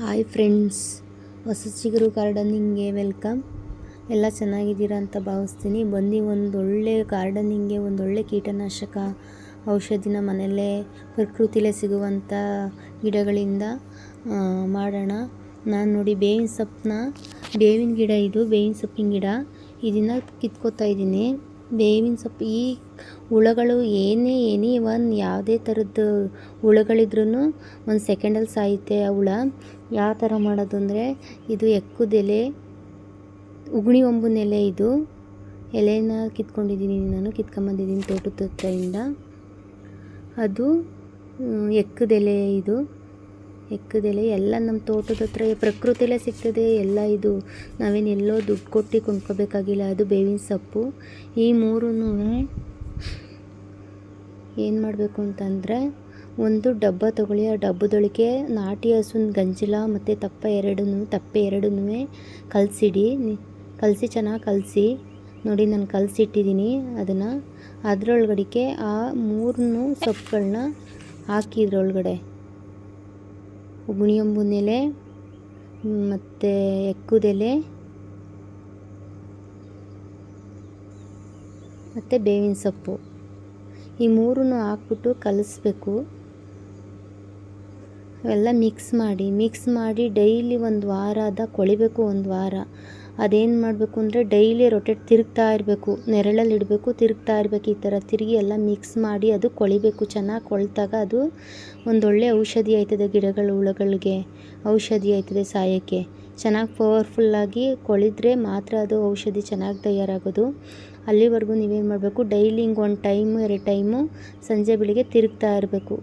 Hi friends ಹೊಸ ಚಿಗುರು ಗಾರ್ಡನಿಂಗ್ಗೆ welcome ಎಲ್ಲ ಚೆನ್ನಾಗಿದ್ದೀರಾ ಅಂತ ಭಾವಿಸ್ತೀನಿ. ಬನ್ನಿ, ಒಂದೊಳ್ಳೆ ಗಾರ್ಡನಿಂಗ್ಗೆ ಒಂದೊಳ್ಳೆ ಕೀಟನಾಶಕ ಔಷಧಿನ ಮನೆಯಲ್ಲೇ ಪ್ರಕೃತಿಲೇ ಸಿಗುವಂಥ ಗಿಡಗಳಿಂದ ಮಾಡೋಣ. ನಾನು ನೋಡಿ ಬೇವಿನ ಸೊಪ್ಪನ್ನ, ಬೇವಿನ ಗಿಡ ಇದು, ಬೇವಿನ ಸೊಪ್ಪಿನ ಗಿಡ. ಇದನ್ನು ಕಿತ್ಕೋತಾ ಇದ್ದೀನಿ. ಬೇವಿನ ಸೊಪ್ಪು, ಈ ಹುಳಗಳು ಏನೇ ಏನೇ ಒಂದು ಯಾವುದೇ ಥರದ್ದು ಹುಳಗಳಿದ್ರೂ ಒಂದು ಸೆಕೆಂಡಲ್ಲಿ ಸಾಯುತ್ತೆ ಆ ಹುಳ. ಯಾವ ಥರ ಮಾಡೋದು ಅಂದರೆ ಇದು ಎಕ್ಕುದೆಲೆ ಉಗುಣಿ ಒಂಬು ಎಲೆ ಇದು. ಎಲೆನ ಕಿತ್ಕೊಂಡಿದ್ದೀನಿ, ನಾನು ಕಿತ್ಕೊಂಬಂದಿದ್ದೀನಿ ತೋಟದ ಹತ್ರದಿಂದ ಅದು ಎಕ್ಕದೆಲೆ ಇದು. ಎಕ್ಕದೆಲೆ ಎಲ್ಲ ನಮ್ಮ ತೋಟದ ಹತ್ರ ಪ್ರಕೃತಿಯಲ್ಲೇ ಸಿಗ್ತದೆ. ಎಲ್ಲ ಇದು, ನಾವೇನು ಎಲ್ಲೋ ದುಡ್ಡು ಕೊಟ್ಟು ಕೊಂಡ್ಕೋಬೇಕಾಗಿಲ್ಲ. ಅದು ಬೇವಿನ ಸೊಪ್ಪು. ಈ ಮೂರೂ ಏನು ಮಾಡಬೇಕು ಅಂತಂದರೆ ಒಂದು ಡಬ್ಬ ತಗೊಳ್ಳಿ. ಆ ಡಬ್ಬದೊಳಗೆ ನಾಟಿ ಹಸುವಿನ ಗಂಜಿಲ ಮತ್ತು ತಪ್ಪ ಎರಡನ್ನೂ, ತಪ್ಪೆ ಎರಡನ್ನೂ ಕಲಸಿಡಿ. ಕಲಸಿ ಚೆನ್ನಾಗಿ ಕಲಸಿ. ನೋಡಿ ನಾನು ಕಲಸಿಟ್ಟಿದ್ದೀನಿ ಅದನ್ನು. ಅದರೊಳಗಡೆಗೆ ಆ ಮೂರನ್ನು ಸೊಪ್ಪುಗಳನ್ನ ಹಾಕಿ ಇದ್ರೊಳಗಡೆ. ಉಗುಣಿಯೊಂಬುನೆಲೆ ಮತ್ತು ಎಕ್ಕುದೆಲೆ ಮತ್ತು ಬೇವಿನ ಸೊಪ್ಪು. ಈ ಮೂರನ್ನು ಹಾಕ್ಬಿಟ್ಟು ಕಲಿಸ್ಬೇಕು. ಅವೆಲ್ಲ ಮಿಕ್ಸ್ ಮಾಡಿ ಮಿಕ್ಸ್ ಮಾಡಿ ಡೈಲಿ ಒಂದು ವಾರ ಕೊಳಿಬೇಕು ಒಂದು ವಾರ. ಅದೇನು ಮಾಡಬೇಕು ಅಂದರೆ ಡೈಲಿ ರೊಟೇಟ್ ತಿರುಗ್ತಾ ಇರಬೇಕು, ನೆರಳಲ್ಲಿ ಇಡಬೇಕು, ತಿರುಗ್ತಾ ಇರಬೇಕು, ಈ ಥರ ತಿರುಗಿ ಎಲ್ಲ ಮಿಕ್ಸ್ ಮಾಡಿ ಅದು ಕೊಳಿಬೇಕು. ಚೆನ್ನಾಗಿ ಕೊಳ್ತಾಗ ಅದು ಒಂದೊಳ್ಳೆ ಔಷಧಿ ಆಯ್ತದೆ ಗಿಡಗಳು, ಹುಳಗಳಿಗೆ ಔಷಧಿ ಆಯ್ತದೆ ಸಾಯೋಕ್ಕೆ. ಚೆನ್ನಾಗಿ ಪವರ್ಫುಲ್ಲಾಗಿ ಕೊಳಿದ್ರೆ ಮಾತ್ರ ಅದು ಔಷಧಿ ಚೆನ್ನಾಗಿ ತಯಾರಾಗೋದು. ಅಲ್ಲಿವರೆಗೂ ನೀವೇನು ಮಾಡಬೇಕು ಡೈಲಿ ಹಿಂಗೆ ಒಂದು ಟೈಮು ಎರಡು ಟೈಮು ಸಂಜೆ ಬೆಳಿಗ್ಗೆ ತಿರುಗ್ತಾ ಇರಬೇಕು.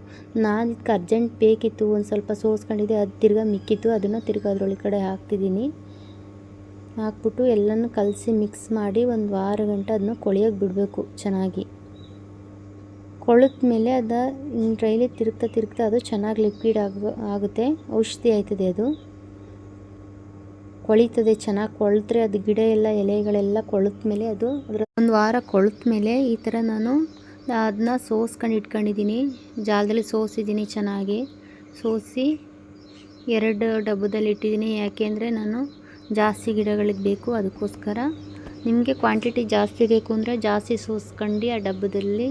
ನಾನು ಇದಕ್ಕೆ ಅರ್ಜೆಂಟ್ ಬೇಕಿತ್ತು, ಒಂದು ಸ್ವಲ್ಪ ಸೋಸ್ಕೊಂಡಿದ್ದೆ, ಅದು ತಿರ್ಗಾ ಮಿಕ್ಕಿತ್ತು, ಅದನ್ನು ತಿರ್ಗಾ ಅದ್ರೊಳಗಡೆ ಹಾಕ್ತಿದ್ದೀನಿ. ಹಾಕ್ಬಿಟ್ಟು ಎಲ್ಲನೂ ಕಲಸಿ ಮಿಕ್ಸ್ ಮಾಡಿ ಒಂದು ವಾರ ಗಂಟೆ ಅದನ್ನ ಕೊಳೆಯೋಕೆ ಬಿಡಬೇಕು ಚೆನ್ನಾಗಿ. ಮೇಲೆ ಅದು ಹಿಂಗೆ ಡೈಲಿ ತಿರುಗ್ತಾ ತಿರುಗ್ತಾ ಅದು ಚೆನ್ನಾಗಿ ಲಿಕ್ವಿಡ್ ಆಗ, ಆಗುತ್ತೆ. ಔಷಧಿ ಆಯ್ತದೆ ಅದು. ಕೊಳಿತದೆ, ಚೆನ್ನಾಗಿ ಕೊಳೆತ್ರೆ ಅದು ಗಿಡ ಎಲ್ಲ, ಎಲೆಗಳೆಲ್ಲ ಮೇಲೆ ಅದು ಅದರ ಒಂದು ವಾರ ಮೇಲೆ ಈ ಥರ ನಾನು ಅದನ್ನ ಸೋಸ್ಕೊಂಡು ಇಟ್ಕೊಂಡಿದ್ದೀನಿ. ಜಾಲದಲ್ಲಿ ಸೋಸಿದ್ದೀನಿ ಚೆನ್ನಾಗಿ. ಸೋಸಿ ಎರಡು ಡಬ್ಬದಲ್ಲಿ ಇಟ್ಟಿದ್ದೀನಿ. ಯಾಕೆಂದರೆ ನಾನು ಜಾಸ್ತಿ ಗಿಡಗಳಿಗೆ ಬೇಕು, ಅದಕ್ಕೋಸ್ಕರ ನಿಮಗೆ ಕ್ವಾಂಟಿಟಿ ಜಾಸ್ತಿ ಬೇಕು ಅಂದರೆ ಜಾಸ್ತಿ ಸೋಸ್ಕೊಂಡು ಆ ಡಬ್ಬದಲ್ಲಿ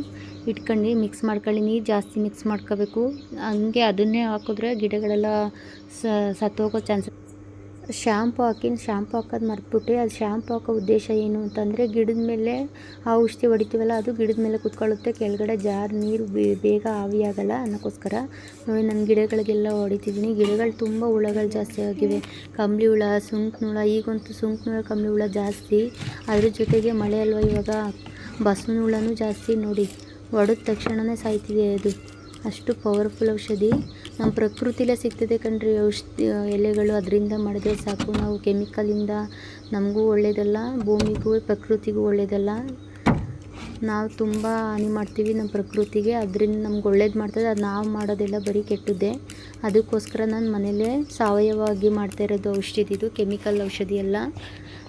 ಇಟ್ಕೊಂಡು ಮಿಕ್ಸ್ ಮಾಡ್ಕೊಳ್ಳಿ ನೀರು ಜಾಸ್ತಿ ಮಿಕ್ಸ್ ಮಾಡ್ಕೋಬೇಕು. ಹಂಗೆ ಅದನ್ನೇ ಹಾಕಿದ್ರೆ ಗಿಡಗಳೆಲ್ಲ ಸತ್ತೋಗೋ ಚಾನ್ಸ್ ಶ್ಯಾಂಪು ಹಾಕಿನ ಶ್ಯಾಂಪು ಹಾಕೋದು ಮರ್ತ್ಬಿಟ್ಟೆ ಅದು ಶ್ಯಾಂಪು ಹಾಕೋ ಉದ್ದೇಶ ಏನು ಅಂತಂದರೆ ಗಿಡದ ಮೇಲೆ ಆ ಔಷಧಿ ಹೊಡಿತೀವಲ್ಲ, ಅದು ಗಿಡದ ಮೇಲೆ ಕುತ್ಕೊಳ್ಳುತ್ತೆ, ಕೆಳಗಡೆ ಜಾರ್, ನೀರು ಬೇಗ ಆವಿಯಾಗಲ್ಲ ಅನ್ನೋಕ್ಕೋಸ್ಕರ ನೋಡಿ ನನ್ನ ಗಿಡಗಳಿಗೆಲ್ಲ ಹೊಡಿತಿದ್ದೀನಿ ಗಿಡಗಳು ತುಂಬ ಹುಳಗಳು ಜಾಸ್ತಿ ಆಗಿವೆ. ಕಂಬಳಿ ಹುಳ ಸುಂಕನ ಹುಳ ಈಗಂತೂ ಸುಂಕನ ಹುಳ ಕಂಬಳಿ ಹುಳ ಜಾಸ್ತಿ. ಅದ್ರ ಜೊತೆಗೆ ಮಳೆ ಅಲ್ವ ಇವಾಗ? ಬಸವನ ಹುಳನೂ ಜಾಸ್ತಿ ನೋಡಿ. ಹೊಡೆದ ತಕ್ಷಣವೇ ಸಾಯ್ತಿದೆ ಅದು. ಅಷ್ಟು ಪವರ್ಫುಲ್ ಔಷಧಿ. ನಮ್ಮ ಪ್ರಕೃತಿಲೇ ಸಿಗ್ತದೆ ಕಣ್ರಿ ಔಷಧಿ ಎಲೆಗಳು. ಅದರಿಂದ ಮಾಡಿದ್ರೆ ಸಾಕು. ನಾವು ಕೆಮಿಕಲಿಂದ ನಮಗೂ ಒಳ್ಳೆಯದಲ್ಲ ಭೂಮಿಗೂ, ಪ್ರಕೃತಿಗೂ ಒಳ್ಳೆಯದಲ್ಲ ನಾವು ತುಂಬ ಹಾನಿ ಮಾಡ್ತೀವಿ ನಮ್ಮ ಪ್ರಕೃತಿಗೆ. ಅದರಿಂದ ನಮ್ಗೆ ಒಳ್ಳೇದು ಮಾಡ್ತದೆ. ಅದು ನಾವು ಮಾಡೋದೆಲ್ಲ ಬರೀ ಕೆಟ್ಟದ್ದೇ. ಅದಕ್ಕೋಸ್ಕರ ನಾನು ಮನೇಲೇ ಸಾವಯವವಾಗಿ ಮಾಡ್ತಾ ಇರೋದು ಔಷಧಿ ಇದು ಕೆಮಿಕಲ್ ಔಷಧಿ ಎಲ್ಲ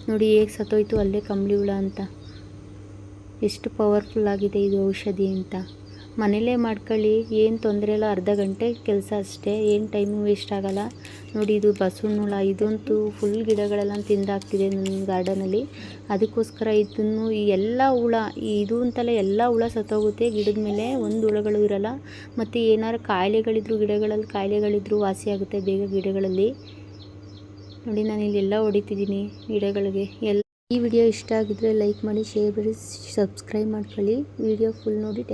ನೋಡಿ ಹೇಗೆ ಸತ್ತೋಯ್ತು ಅಲ್ಲೇ ಕಂಬಳಿ ಹುಳ ಅಂತ. ಎಷ್ಟು ಪವರ್ಫುಲ್ ಆಗಿದೆ ಇದು ಔಷಧಿ ಅಂತ. ಮನೇಲೇ ಮಾಡ್ಕೊಳ್ಳಿ, ಏನು ತೊಂದರೆ ಇಲ್ಲ, ಅರ್ಧ ಗಂಟೆ ಕೆಲಸ ಅಷ್ಟೇ, ಏನು ಟೈಮು ವೇಸ್ಟ್ ಆಗೋಲ್ಲ. ನೋಡಿ, ಇದು ಬಸವನ ಹುಳ ಇದಂತೂ ಫುಲ್ ಗಿಡಗಳೆಲ್ಲ ತಿಂದಾಗ್ತಿದೆ ನನ್ನ ಗಾರ್ಡನಲ್ಲಿ ಅದಕ್ಕೋಸ್ಕರ ಇದನ್ನು ಈ ಎಲ್ಲ ಹುಳ ಇದು ಅಂತಲ್ಲ ಎಲ್ಲ ಹುಳ ಸತ್ತೋಗುತ್ತೆ. ಗಿಡದ ಮೇಲೆ ಒಂದು ಹುಳಗಳು ಇರಲ್ಲ. ಮತ್ತು ಏನಾರು ಕಾಯಿಲೆಗಳಿದ್ರು, ಗಿಡಗಳಲ್ಲಿ ಕಾಯಿಲೆಗಳಿದ್ರು ವಾಸಿಯಾಗುತ್ತೆ ಬೇಗ ಗಿಡಗಳಲ್ಲಿ. ನೋಡಿ, ನಾನು ಇಲ್ಲೆಲ್ಲ ಹೊಡಿತಿದ್ದೀನಿ ಗಿಡಗಳಿಗೆ. ಎಲ್ಲ ಈ ವಿಡಿಯೋ ಇಷ್ಟ ಆಗಿದ್ರೆ ಲೈಕ್ ಮಾಡಿ ಶೇರ್ ಮಾಡಿ ಸಬ್ಸ್ಕ್ರೈಬ್ ಮಾಡ್ಕೊಳ್ಳಿ. ವಿಡಿಯೋ ಫುಲ್ ನೋಡಿ.